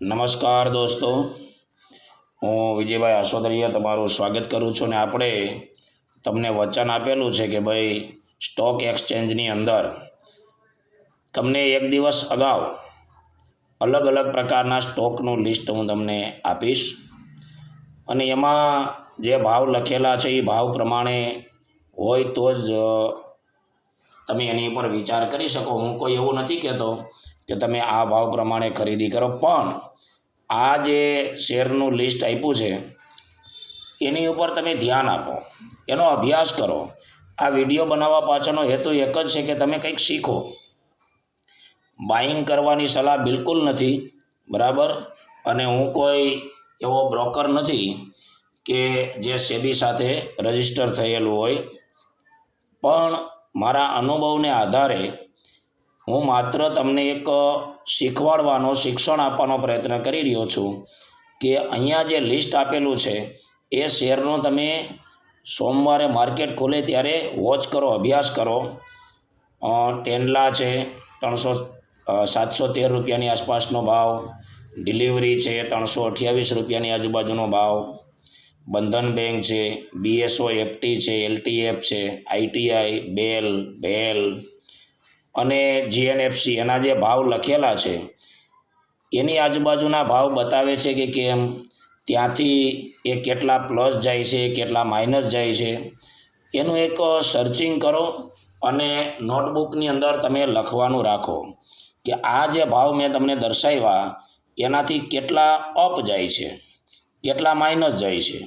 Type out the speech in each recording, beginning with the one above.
નમસ્કાર દોસ્તો. હું વિજયભાઈ આસોદરિયા તમારું સ્વાગત કરું છું ને આપણે તમને વચન આપેલું છે કે ભાઈ સ્ટોક એક્સચેન્જની અંદર તમને એક દિવસ અગાઉ અલગ અલગ પ્રકારના સ્ટોકનું લિસ્ટ હું તમને આપીશ. અને એમાં જે ભાવ લખેલા છે એ ભાવ પ્રમાણે હોય તો જ તમે એની ઉપર વિચાર કરી શકો. હું કોઈ એવું નથી કહેતો કે તમે આ ભાવ પ્રમાણે ખરીદી કરો. પણ આ જે શેરનું લિસ્ટ આપ્યું છે, એની ઉપર તમે ધ્યાન આપો. એનો અભ્યાસ કરો. આ વીડિયો બનાવવા પાછળનો હેતુ એક જ છે કે તમે કંઈક શીખો. બાઇંગ કરવાની સલાહ બિલકુલ નથી, બરાબર? અને હું કોઈ એવો બ્રોકર નથી કે જે સેબી સાથે રજિસ્ટર થયેલું હોય. પણ મારા અનુભવને આધારે હું માત્ર તમને એક શીખવાડવાનો, શિક્ષણ આપવાનો પ્રયત્ન કરી રહ્યો છું કે અહીંયા જે લિસ્ટ આપેલું છે, એ શેરનો તમે સોમવારે માર્કેટ ખુલે ત્યારે વોચ કરો, અભ્યાસ કરો. ટેનલા છે, ત્રણસો સાતસો તેર રૂપિયાની આસપાસનો ભાવ. ડિલિવરી છે, ત્રણસો અઠ્યાવીસ રૂપિયાની આજુબાજુનો ભાવ. બંધન બેંક છે, બીએસઓ, એફટી છે, એલટીએફ છે, આઈટીઆઈ, બેલ, ભેલ. અને જીએનએફસી એના જે ભાવ લખેલા છે, એની આજુબાજુના ભાવ બતાવે છે કે કેમ? ત્યાંથી એ કેટલા પ્લસ જાય છે, કેટલા માઇનસ જાય છે. એનું એક સર્ચિંગ કરો અને નોટબુકની અંદર તમે લખવાનું રાખો કે આ જે ભાવ મેં તમને દર્શાવ્યા, એનાથી કેટલા અપ જાય છે, કેટલા માઇનસ જાય છે.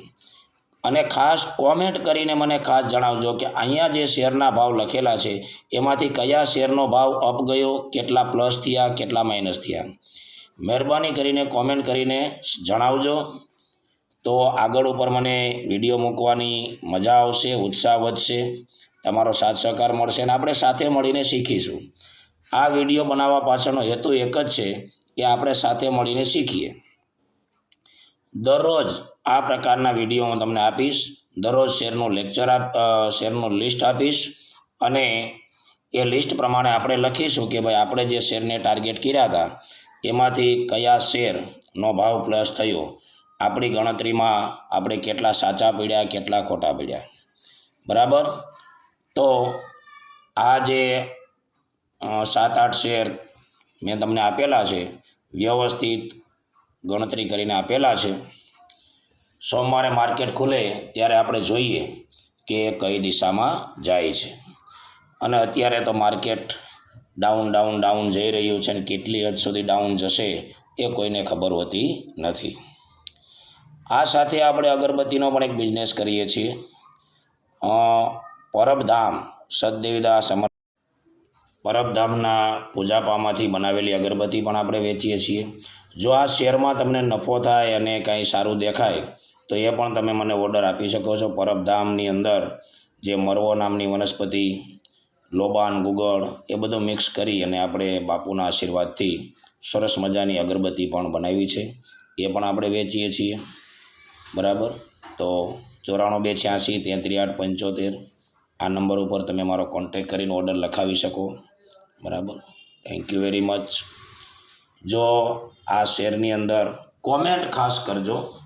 અને ખાસ કોમેન્ટ કરીને મને ખાસ જણાવજો કે અહીંયા જે શેરના ભાવ લખેલા છે, એમાંથી કયા શેરનો ભાવ અપ ગયો, કેટલા પ્લસ થયા, કેટલા માઇનસ થયા. મહેરબાની કરીને કોમેન્ટ કરીને જણાવજો. તો આગળ ઉપર મને વીડિયો મૂકવાની મજા આવશે, ઉત્સાહ વધશે. તમારો સાથ સહકાર મળશે અને આપણે સાથે મળીને શીખીશું. આ વીડિયો બનાવવા પાછળનો હેતુ એક જ છે કે આપણે સાથે મળીને શીખીએ. દરરોજ આ પ્રકારના વીડિયો હું તમને આપીશ. દરરોજ શેરનું લેક્ચર આપ શેરનું લિસ્ટ આપીશ અને એ લિસ્ટ પ્રમાણે આપણે લખીશું કે ભાઈ આપણે જે શેરને ટાર્ગેટ કર્યા હતા, એમાંથી કયા શેરનો ભાવ પ્લસ થયો? આપણી ગણતરીમાં આપણે કેટલા સાચા પડ્યા, કેટલા ખોટા પડ્યા? બરાબર? તો આ જે સાત આઠ શેર મેં તમને આપેલા છે, વ્યવસ્થિત ગણતરી કરીને આપેલા છે. સોમવારે માર્કેટ ખુલે ત્યારે આપણે જોઈએ કે કઈ દિશામાં જાય છે. અને અત્યારે તો માર્કેટ ડાઉન ડાઉન ડાઉન જઈ રહ્યું છે અને કેટલી હદ સુધી ડાઉન જશે એ કોઈને ખબર હોતી નથી. આ સાથે આપણે અગરબત્તીનો પણ એક બિઝનેસ કરીએ છીએ. પરબધામ, સદદેવીદાસ અમર પરબધામના પૂજાપામાંથી બનાવેલી અગરબત્તી પણ આપણે વેચીએ છીએ. જો આ શેરમાં તમને નફો થાય અને કાંઈ સારું દેખાય તો એ પણ તમે મને ઓર્ડર આપી શકો છો પરબધામની અંદર, જે મરવો નામની વનસ્પતિ, લોબાન, ગુગળ, એ બધું મિક્સ કરી અને આપણે બાપુના આશીર્વાદથી સરસ મજાની અગરબત્તી પણ બનાવી છે. એ પણ આપણે વેચીએ છીએ. બરાબર? તો ચોરાણું બે છ્યાસી તેત્રી આઠ પંચોતેર, આ નંબર ઉપર તમે મારો કોન્ટેક કરીને ઓર્ડર લખાવી શકો. બરાબર? થેન્ક યુ વેરી મચ જો આ શેરની અંદર કોમેન્ટ ખાસ કરજો.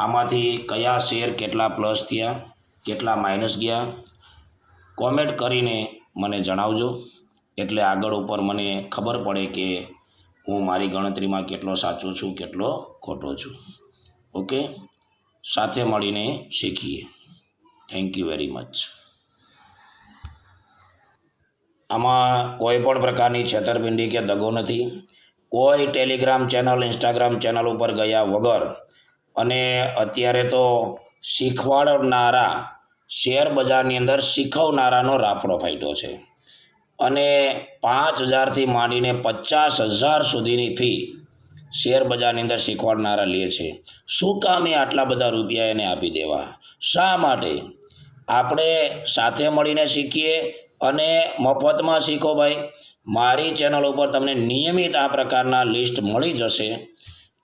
આમાંથી કયા શેર કેટલા પ્લસ થયા, કેટલા માઇનસ ગયા, કોમેન્ટ કરીને મને જણાવજો. એટલે આગળ ઉપર મને ખબર પડે કે હું મારી ગણતરીમાં કેટલો સાચો છું, કેટલો ખોટો છું. ઓકે? સાથે મળીને શીખીએ. થેન્ક યુ વેરી મચ આમાં કોઈ પણ પ્રકારની છેતરપિંડી કે દગો નથી. કોઈ ટેલિગ્રામ ચેનલ ઇન્સ્ટાગ્રામ ચેનલ ઉપર ગયા વગર અને અત્યારે તો શીખવાડનારા શેર બજારની અંદર શીખવનારાનો રાફડો ફાટ્યો છે. અને પાંચ હજારથી માંડીને પચાસ હજાર સુધીની ફી શેર બજારની અંદર શીખવાડનારા લે છે. શું કામે આટલા બધા રૂપિયા એને આપી દેવા? શા માટે? આપણે સાથે મળીને શીખીએ અને મફતમાં શીખો ભાઈ. મારી ચેનલ ઉપર તમને નિયમિત આ પ્રકારના લિસ્ટ મળી જશે.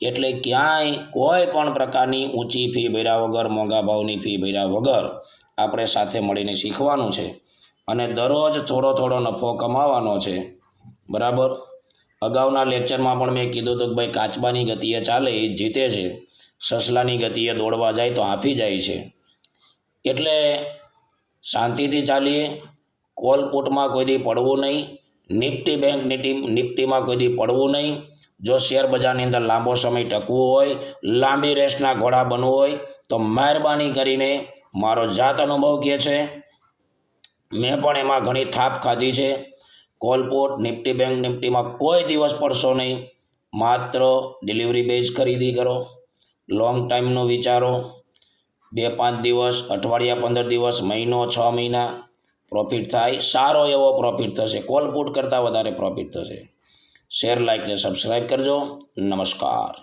એટલે ક્યાંય કોઈ પણ પ્રકારની ઊંચી ફી ભર્યા વગર, મોંઘા ભાવની ફી ભર્યા વગર આપણે સાથે મળીને શીખવાનું છે. અને દરરોજ થોડો થોડો નફો કમાવાનો છે. બરાબર? અગાઉના લેક્ચરમાં પણ મેં કીધું હતું કે ભાઈ કાચબાની ગતિએ ચાલે, એ જીતે છે. સસલાની ગતિએ દોડવા જાય તો હાંફી જાય છે. એટલે શાંતિથી ચાલીએ. કોલ પુટમાં કોઈ દી પડવું નહીં. નિફ્ટી બેંક નિફ્ટી નિફ્ટીમાં કોઈ દી પડવું નહીં. જો શેર બજારની અંદર લાંબો સમય ટકવું હોય, લાંબી રેસના ઘોડા બનવું હોય, તો મહેરબાની કરીને મારો જાત અનુભવ કહે છે. મેં પણ એમાં ઘણી થાપ ખાધી છે. કોલપોટ, નિફ્ટી બેંક નિફ્ટીમાં કોઈ દિવસ પડશો નહીં. માત્ર ડિલિવરી બેઝ ખરીદી કરો. લોંગ ટાઈમનો વિચારો. બે પાંચ દિવસ, અઠવાડિયા પંદર દિવસ, મહિનો, છ મહિના. પ્રોફિટ થાય, સારો એવો પ્રોફિટ થશે. કોલ પુટ કરતાં વધારે પ્રોફિટ થશે. શેર લાઇક ને સબસ્ક્રાઈબ કરજો નમસ્કાર